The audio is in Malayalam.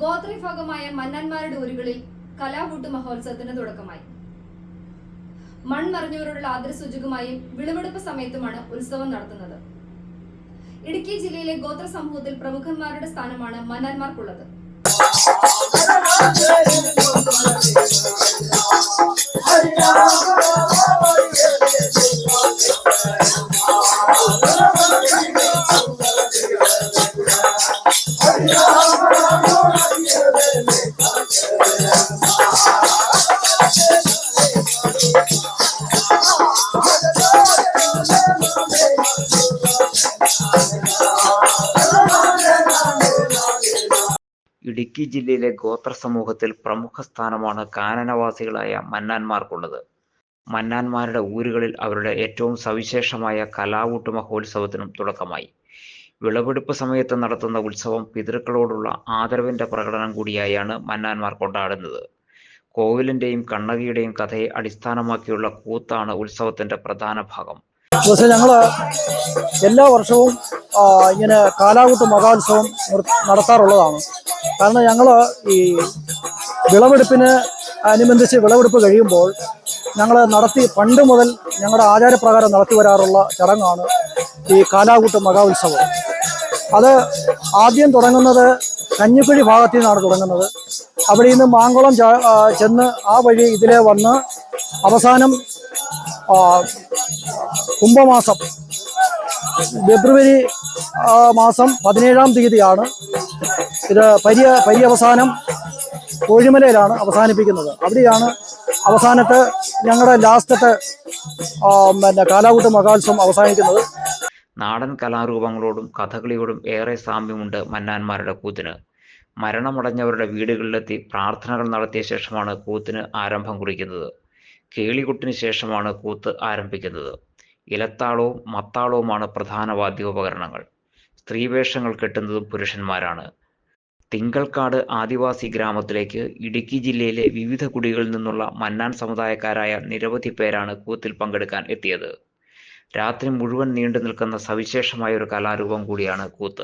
ഗോത്രവിഭാഗമായ മന്നന്മാരുടെ ഊരുകളിൽ കലാവൂട്ട് മഹോത്സവത്തിന് തുടക്കമായി. മൺമറിഞ്ഞവരോടുള്ള ആദരസൂചകമായും വിളവെടുപ്പ് സമയത്തുമാണ് ഉത്സവം നടത്തുന്നത്. ഇടുക്കി ജില്ലയിലെ ഗോത്ര സമൂഹത്തിൽ പ്രമുഖന്മാരുടെ സ്ഥാനമാണ് മന്നന്മാർക്കുള്ളത്. ഇടുക്കി ജില്ലയിലെ ഗോത്ര സമൂഹത്തിൽ പ്രമുഖ സ്ഥാനമാണ് കാനനവാസികളായ മന്നാന്മാർക്കുള്ളത്. മന്നാന്മാരുടെ ഊരുകളിൽ അവരുടെ ഏറ്റവും സവിശേഷമായ കലാവൂട്ട് മഹോത്സവത്തിനും തുടക്കമായി. വിളവെടുപ്പ് സമയത്ത് നടത്തുന്ന ഉത്സവം പിതൃക്കളോടുള്ള ആദരവിന്റെ പ്രകടനം കൂടിയായാണ് മന്നാന്മാർ കൊണ്ടാടുന്നത്. കോവിലിന്റെയും കണ്ണകിയുടെയും കഥയെ അടിസ്ഥാനമാക്കിയുള്ള കൂത്താണ് ഉത്സവത്തിന്റെ പ്രധാന ഭാഗം. ഞങ്ങൾ എല്ലാ വർഷവും ഇങ്ങനെ കാലാകൂട്ട് മഹോത്സവം നടത്താറുള്ളതാണ്. കാരണം ഞങ്ങൾ ഈ വിളവെടുപ്പിന് അനുബന്ധിച്ച് വിളവെടുപ്പ് കഴിയുമ്പോൾ ഞങ്ങൾ നടത്തി പണ്ട് മുതൽ ഞങ്ങളുടെ ആചാരപ്രകാരം നടത്തി വരാറുള്ള ചടങ്ങാണ് ഈ കാലാകൂട്ട് മഹോത്സവം. അത് ആദ്യം തുടങ്ങുന്നത് കഞ്ഞിക്കുഴി ഭാഗത്തു നിന്നാണ് തുടങ്ങുന്നത്. അവിടെ നിന്ന് മാങ്കുളം ചെന്ന് ആ വഴി ഇതിലെ വന്ന് അവസാനം കുംഭമാസം ഫെബ്രുവരി മാസം പതിനേഴാം തീയതിയാണ് ഇത് പര്യ പര്യവസാനം കോഴിമലയിലാണ് അവസാനിപ്പിക്കുന്നത്. അവിടെയാണ് അവസാനത്തെ ഞങ്ങളുടെ ലാസ്റ്റത്തെ പിന്നെ കാലാകൂട്ട മഹോത്സവം അവസാനിക്കുന്നത്. നാടൻ കലാരൂപങ്ങളോടും കഥകളിയോടും ഏറെ സാമ്യമുണ്ട് മന്നാന്മാരുടെ കൂത്തിന്. മരണമടഞ്ഞവരുടെ വീടുകളിലെത്തി പ്രാർത്ഥനകൾ നടത്തിയ ശേഷമാണ് കൂത്തിന് ആരംഭം കുറിക്കുന്നത്. കേളികൊട്ടിന് ശേഷമാണ് കൂത്ത് ആരംഭിക്കുന്നത്. ഇലത്താളവും മത്താളവുമാണ് പ്രധാന വാദ്യോപകരണങ്ങൾ. സ്ത്രീവേഷങ്ങൾ കെട്ടുന്നതും പുരുഷന്മാരാണ്. തിങ്കൾക്കാട് ആദിവാസി ഗ്രാമത്തിലേക്ക് ഇടുക്കി ജില്ലയിലെ വിവിധ കുടികളിൽ നിന്നുള്ള മന്നാൻ സമുദായക്കാരായ നിരവധി പേരാണ് കൂത്തിൽ പങ്കെടുക്കാൻ എത്തിയത്. രാത്രി മുഴുവൻ നീണ്ടു നിൽക്കുന്ന സവിശേഷമായ ഒരു കലാരൂപം കൂടിയാണ് കൂത്ത്.